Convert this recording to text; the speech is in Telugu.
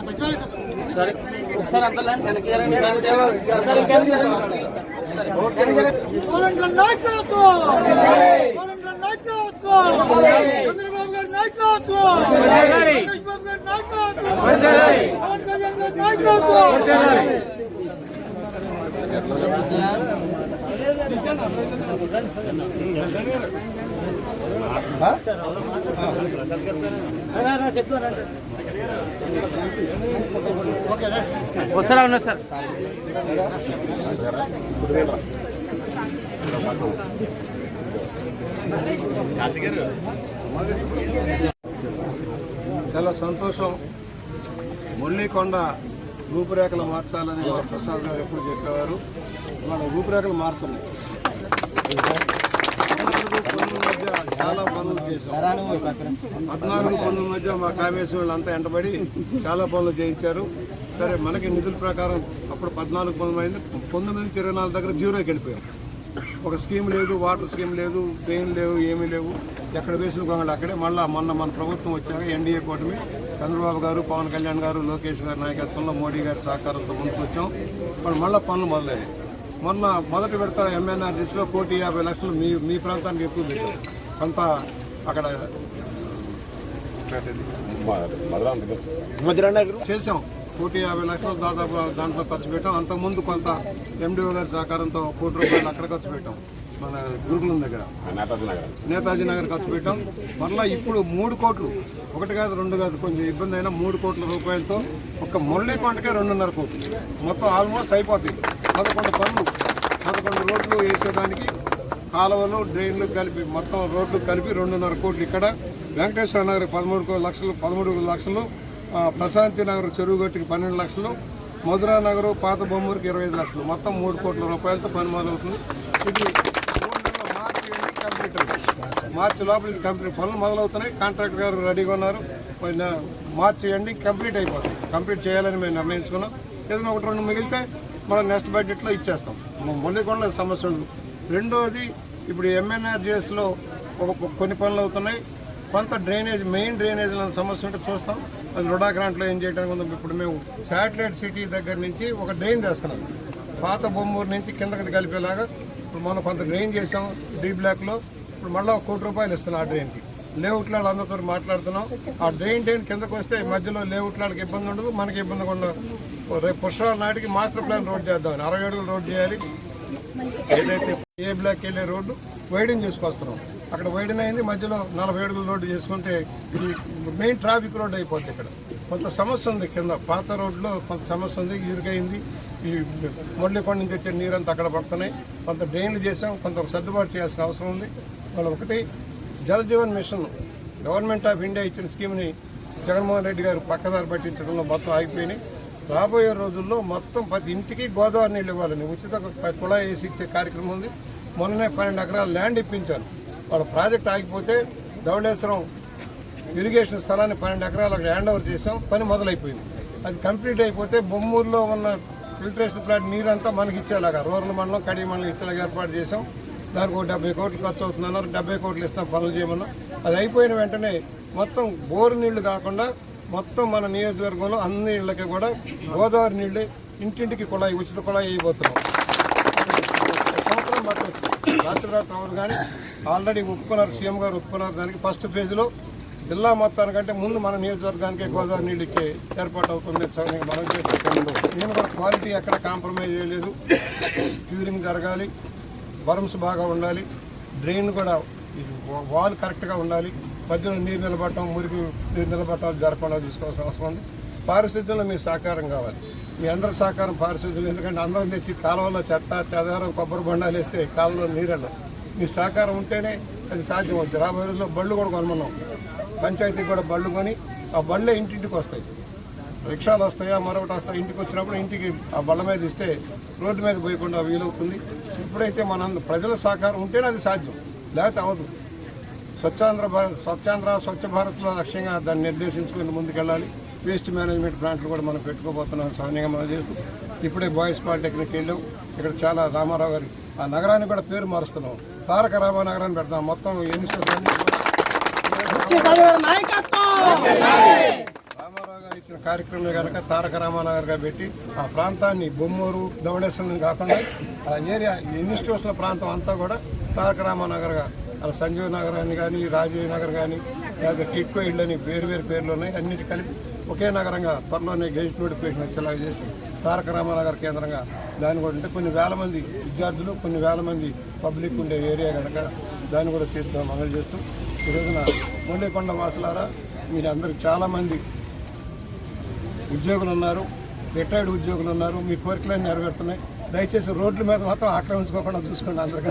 ఒకసారి ఒకసారి అంతా వెనక్కి ఒకసారి చంద్రబాబు గారి నాయకత్వం! లోకేష్ బాబు గారి నాయకత్వం పవన్ కళ్యాణ్ గారి నాయకత్వం వస్తారా ఉన్నారు సార్? చాలా సంతోషం. మురళీకొండ రూపురేఖలు మార్చాలని మా ప్రసాద్ గారు ఎప్పుడు చెప్పేవారు. మన రూపురేఖలు మారుతున్నాయి. మధ్య చాలా పనులు చేశాం. పద్నాలుగు పనుల మధ్య మా కామేశ్వర వాళ్ళంతా ఎంటబడి చాలా పనులు చేయించారు. సరే మనకి నిధుల ప్రకారం అప్పుడు పద్నాలుగు పనులు అయింది. పంతొమ్మిది నుంచి ఇరవై నాలుగు దగ్గర జీరోకి వెళ్ళిపోయాం. ఒక స్కీమ్ లేదు వాటర్ స్కీమ్ లేదు ట్రైన్ లేవు ఏమీ లేవు. ఎక్కడ వేసిన గొంగళి అక్కడే. మళ్ళీ మొన్న మన ప్రభుత్వం వచ్చాక ఎన్డీఏ కూటమి చంద్రబాబు గారు పవన్ కళ్యాణ్ గారు లోకేష్ గారి నాయకత్వంలో మోడీ గారి సహకారంతో ముందుకు వచ్చాం. వాళ్ళు మళ్ళీ పనులు మొదలయ్యాయి. మొన్న మొదటి విడత ఎంఎన్ఆర్డీసీలో కోటి యాభై లక్షలు మీ మీ ప్రాంతానికి ఎక్కువ పెట్టారు. కొంత అక్కడ చేసాం కోటి యాభై లక్షలు దాదాపు దాంట్లో ఖర్చు పెట్టాం. అంతకుముందు కొంత ఎండిఓ గారి సహకారంతో కోటి రూపాయలు అక్కడ ఖర్చు పెట్టాం. మన గురుకులం దగ్గర. నేతాజీ నగర్. ఖర్చు పెట్టాం. మరలా ఇప్పుడు మూడు కోట్లు. ఒకటి కాదు రెండు కాదు కొంచెం ఇబ్బంది అయినా మూడు కోట్ల రూపాయలతో ఒక మురళీ కొండకే రెండున్నర కోట్లు. మొత్తం ఆల్మోస్ట్ అయిపోతాయి. పదకొండు పనులు. పదకొండు రోడ్లు వేసేదానికి కాలువలు డ్రైన్లు కలిపి మొత్తం రోడ్లు కలిపి రెండున్నర కోట్లు. ఇక్కడ వెంకటేశ్వర నగర్ పదమూడు లక్షలు పదమూడు లక్షలు ప్రశాంతి నగర్ చెరువు గట్టుకి పన్నెండు లక్షలు మధురా నగరు పాత బొమ్మూరికి ఇరవై ఐదు లక్షలు. మొత్తం మూడు కోట్ల రూపాయలతో పని మొదలవుతుంది. ఇది మార్చి కంప్లీట్ మార్చి లోపల కంప్లీట్. పనులు మొదలవుతున్నాయి. కాంట్రాక్టర్ గారు రెడీగా ఉన్నారు. మార్చి ఎండింగ్ కంప్లీట్ అయిపోతుంది. కంప్లీట్ చేయాలని మేము నిర్ణయించుకున్నాం. ఏదైనా ఒకటి రెండు మిగిలితే మనం నెక్స్ట్ బడ్జెట్లో ఇచ్చేస్తాం. మొండికొండ సమస్య ఉండదు. రెండోది ఇప్పుడు ఎంఎన్ఆర్జిఎస్లో ఒక కొన్ని పనులు అవుతున్నాయి. కొంత డ్రైనేజ్ మెయిన్ డ్రైనేజ్ సమస్య ఉంటే చూస్తాం. అది రుడా గ్రాంట్లో ఏం చేయడానికి ఉందో ఇప్పుడు మేము శాటిలైట్ సిటీ దగ్గర నుంచి ఒక డ్రైన్ తెస్తున్నాం. పాత బొమ్మూరు నుంచి కిందకి కలిపేలాగా ఇప్పుడు మనం కొంత డ్రైన్ చేసాం డీ బ్లాక్లో. ఇప్పుడు మళ్ళీ ఒక కోటి రూపాయలు ఇస్తున్నాం ఆ డ్రైన్కి. లేఅవుట్ అందరితో మాట్లాడుతున్నాం. ఆ డ్రైన్ డ్రైన్ కిందకు వస్తే మధ్యలో లేఅవుట్ ఇబ్బంది ఉండదు మనకి ఇబ్బంది ఉండదు. రేపు పుష్పాల నాటికి మాస్టర్ ప్లాన్ రోడ్ చేద్దాం అరవై అడుగులు రోడ్ చేయాలి. ఏదైతే ఏ బ్లాక్ వెళ్ళే రోడ్డు వైడింగ్ చేసుకొస్తున్నాం. అక్కడ వైడన్ అయింది. మధ్యలో నలభై ఏడుగుల రోడ్డు చేసుకుంటే ఈ మెయిన్ ట్రాఫిక్ రోడ్ అయిపోద్ది ఇక్కడ. కొంత సమస్య ఉంది కింద. పాత రోడ్లో కొంత సమస్య ఉంది ఇరుకైంది. ఈ మొండికొండ నుంచి వచ్చే నీరంతా అక్కడ పడుతున్నాయి. కొంత డ్రైన్లు చేసాం కొంత సర్దుబాటు చేయాల్సిన అవసరం ఉంది. వాళ్ళు ఒకటి Jal Jeevan mission government of India ఇచ్చిన స్కీమ్ని జగన్మోహన్ రెడ్డి గారు పక్కదారి పట్టించడంలో మొత్తం ఆగిపోయినాయి. రాబోయే రోజుల్లో మొత్తం ప్రతి ఇంటికి గోదావరి నీళ్ళు ఇవ్వాలని ఉచిత కుళాయి వేసి ఇచ్చే కార్యక్రమం ఉంది. మొన్ననే పన్నెండు ఎకరాల ల్యాండ్ ఇప్పించాను. వాళ్ళ ప్రాజెక్ట్ ఆగిపోతే ధవళేశ్వరం ఇరిగేషన్ స్థలాన్ని పన్నెండు ఎకరాలకు హ్యాండ్ ఓవర్ చేసాం. పని మొదలైపోయింది. అది కంప్లీట్ అయిపోతే బొమ్మూరులో ఉన్న ఫిల్టరేషన్ ప్లాంట్ నీరంతా మనకి ఇచ్చేలాగా రూరల్ మండలం కడి మండలం ఇచ్చేలాగా ఏర్పాటు చేసాం. దానికి ఒక డెబ్బై కోట్లు ఖర్చు అవుతుందన్నారు డెబ్బై కోట్లు ఇస్తాం పనులు చేయమన్నాం. అది అయిపోయిన వెంటనే మొత్తం బోరు నీళ్ళు కాకుండా మొత్తం మన నియోజకవర్గంలో అన్ని ఇళ్ళకి కూడా గోదావరి నీళ్ళు ఇంటింటికి కుళాయి ఉచిత కుళాయి అయిపోతున్నాం సంవత్సరం పట్టవచ్చు రాత్రి రాత్రి అవ్వదు కానీ ఆల్రెడీ ఒప్పుకున్నారు సీఎం గారు ఒప్పుకున్నారు దానికి ఫస్ట్ ఫేజ్లో జిల్లా మొత్తానికంటే ముందు మన నియోజకవర్గానికి గోదావరి నీళ్ళు ఇచ్చే ఏర్పాటు అవుతుంది. సార్ నేను మనం చేస్తున్నాను నేను కూడా క్వాలిటీ ఎక్కడ కాంప్రమైజ్ చేయలేదు. క్యూరింగ్ జరగాలి. బరమ్స్ బాగా ఉండాలి. డ్రైన్ కూడా వాల్ కరెక్ట్గా ఉండాలి. మధ్యలో నీరు నిలబడటం మురికి నీరు నిలబడటం జరగకుండా చూసుకోవాల్సిన అవసరం ఉంది. పారిశుద్ధ్యంలో మీ సహకారం కావాలి. మీ అందరి సహకారం పారిశుద్ధ్యం ఎందుకంటే అందరం తెచ్చి కాలువలో చెత్త చెదారం కొబ్బరి బండాలు వేస్తే కాలువలో నీరు మీ సహకారం ఉంటేనే అది సాధ్యం అవుతుంది రాబోయే రోజుల్లో బళ్ళు కూడా కొనమన్నాం. పంచాయతీకి కూడా బళ్ళు కొని ఆ బళ్ళే ఇంటింటికి వస్తాయి. రిక్షాలు వస్తాయా మరొకటి వస్తాయి ఇంటికి వచ్చినప్పుడు ఇంటికి ఆ బళ్ళ మీద ఇస్తే రోడ్డు మీద పోయకుండా వీలవుతుంది. ఇప్పుడైతే మన ప్రజల సహకారం ఉంటేనే అది సాధ్యం. లేకపోతే అవ్వదు. స్వచ్ఛాంధ్ర భారత్ స్వచ్ఛాంధ్ర స్వచ్ఛ భారత్లో లక్ష్యంగా దాన్ని నిర్దేశించుకుని ముందుకెళ్ళాలి. వేస్ట్ మేనేజ్మెంట్ ప్లాంట్లు కూడా మనం పెట్టుకోబోతున్నాం సౌన్యంగా మనం చేస్తూ. ఇప్పుడే బాయ్స్ పాలిటెక్నిక్ వెళ్ళాం. ఇక్కడ చాలా రామారావు గారి ఆ నగరానికి కూడా పేరు మారుస్తున్నాం. తారక రామ నగరాన్ని పెడతాం. మొత్తం ఎన్ని రామారావు గారు ఇచ్చిన కార్యక్రమం కనుక తారక రామానగర్గా పెట్టి ఆ ప్రాంతాన్ని బొమ్మూరు దవడేశ్వరం కాకుండా ఆ ఏరియా ఎన్ని ప్రాంతం అంతా కూడా తారక రామానగర్గా అలా సంజీవ్ నగర్ అని కానీ రాజీవ్ నగర్ కానీ లేకపోతే టిక్కో ఇళ్ళు అని వేరు వేరు పేర్లు ఉన్నాయి. అన్నిటి కలిపి ఒకే నగరంగా త్వరలోనే గెజిట్ నోటిఫికేషన్ వచ్చేలాగా చేసి తారక రామానగర్ కేంద్రంగా దాన్ని కూడా అంటే కొన్ని వేల మంది విద్యార్థులు కొన్ని వేల మంది పబ్లిక్ ఉండే ఏరియా కనుక దాన్ని కూడా తీర్థం అమలు చేస్తూ ఈరోజున మొండేకొండ వాసులారా మీరు అందరూ చాలామంది ఉద్యోగులు ఉన్నారు రిటైర్డ్ ఉద్యోగులు ఉన్నారు మీ కోరికలన్నీ నెరవేరుతున్నాయి. దయచేసి రోడ్ల మీద మాత్రం ఆక్రమించుకోకుండా చూసుకోండి అందరికీ.